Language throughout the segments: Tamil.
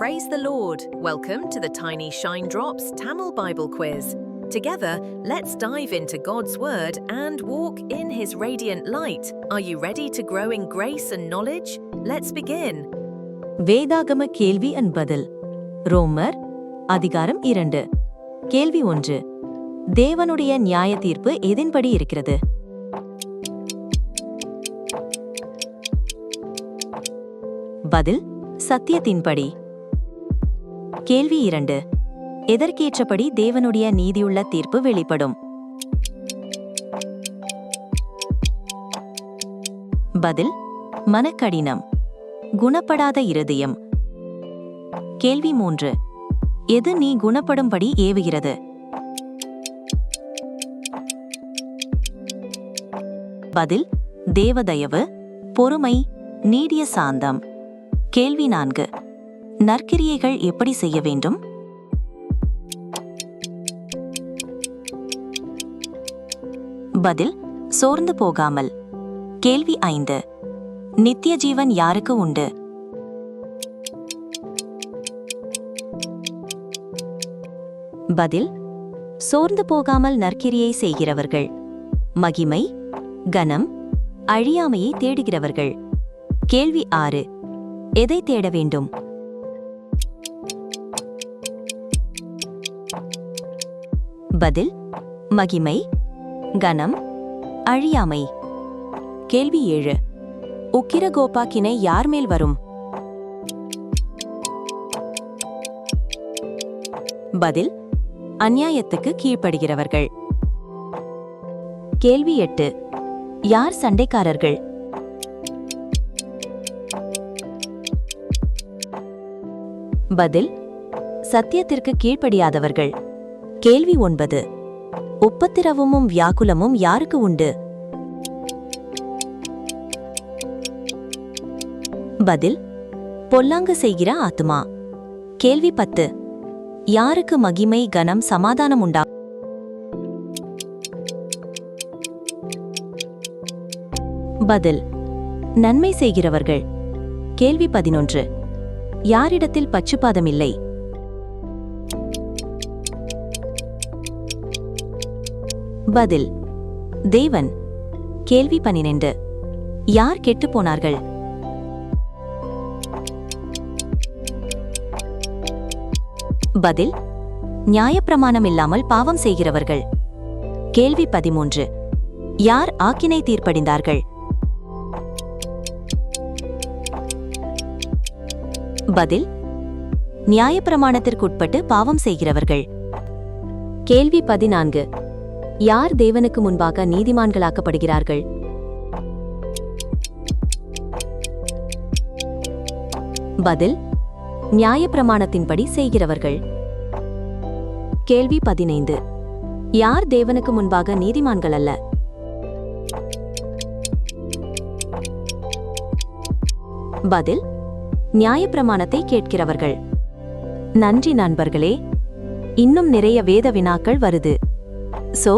Praise the Lord. Welcome to the Tiny Shine Drops Tamil Bible Quiz. Together, let's dive into God's Word and walk in His radiant light. Are you ready to grow in grace and knowledge? Let's begin. வேதாகம கேள்வி அண்ட் பதில் ரோமர் அதிகாரம் இரண்டு கேள்வி ஒன்று தேவனுடைய நியாய தீர்ப்பு எதின்படி இருக்கிறது பதில் சத்தியத்தின்படி கேள்வி இரண்டு. எதற்கேற்றபடி தேவனுடைய நீதியுள்ள தீர்ப்பு வெளிப்படும்? பதில் மனக்கடினம். குணப்படாத இருதயம். கேள்வி மூன்று. எது நீ குணப்படும்படி ஏவுகிறது? பதில் தேவதயவு பொறுமை நீடிய சாந்தம். கேள்வி நான்கு. நற்கிரியைகள் எப்படி செய்ய வேண்டும்? பதில் சோர்ந்து போகாமல். கேள்வி ஐந்து. நித்திய ஜீவன் யாருக்கு உண்டு? பதில் சோர்ந்து போகாமல் நற்கிரியை செய்கிறவர்கள். மகிமை கனம் அழியாமையை தேடுகிறவர்கள். கேள்வி ஆறு. எதை தேட வேண்டும்? பதில் மகிமை கனம் அழியாமை. கேள்வி ஏழு. உக்கிரகோபாக்கினை யார் மேல் வரும்? பதில் அந்நியாயத்துக்கு கீழ்ப்படுகிறவர்கள். கேள்வி எட்டு. யார் சண்டைக்காரர்கள்? பதில் சத்தியத்திற்கு கீழ்ப்படியாதவர்கள். கேள்வி ஒன்பது. உப்பத்திரவமும் வியாக்குலமும் யாருக்கு உண்டு? பதில் பொல்லாங்கு செய்கிற ஆத்துமா. கேள்வி பத்து. யாருக்கு மகிமை கனம் சமாதானம் உண்டா? பதில் நன்மை செய்கிறவர்கள். கேள்வி பதினொன்று. யாரிடத்தில் பச்சுப்பாதம் பதில். தேவன் கேள்வி பனிரெண்டு யார் கெட்டுப் போனார்கள்? பதில் நியாயப்பிரமாணம் இல்லாமல் பாவம் செய்கிறவர்கள். கேள்வி பதிமூன்று. யார் ஆக்கினை தீர்ப்படிந்தார்கள்? பதில் நியாயப்பிரமாணத்திற்குட்பட்டு பாவம் செய்கிறவர்கள். கேள்வி பதினான்கு. யார் தேவனுக்கு முன்பாக நீதிமான்களாக்கப்படுகிறார்கள்? பதில் நியாயப்பிரமாணத்தின்படி செய்கிறவர்கள். கேள்வி பதினைந்து. யார் தேவனுக்கு முன்பாக நீதிமான்கள் அல்ல? பதில் நியாயப்பிரமாணத்தை கேட்கிறவர்கள். நன்றி நண்பர்களே இன்னும் நிறைய வேத வினாக்கள் வருது. So,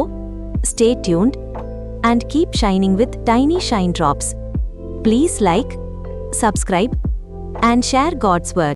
stay tuned and keep shining with tiny shine drops. Please like, subscribe, and share God's Word.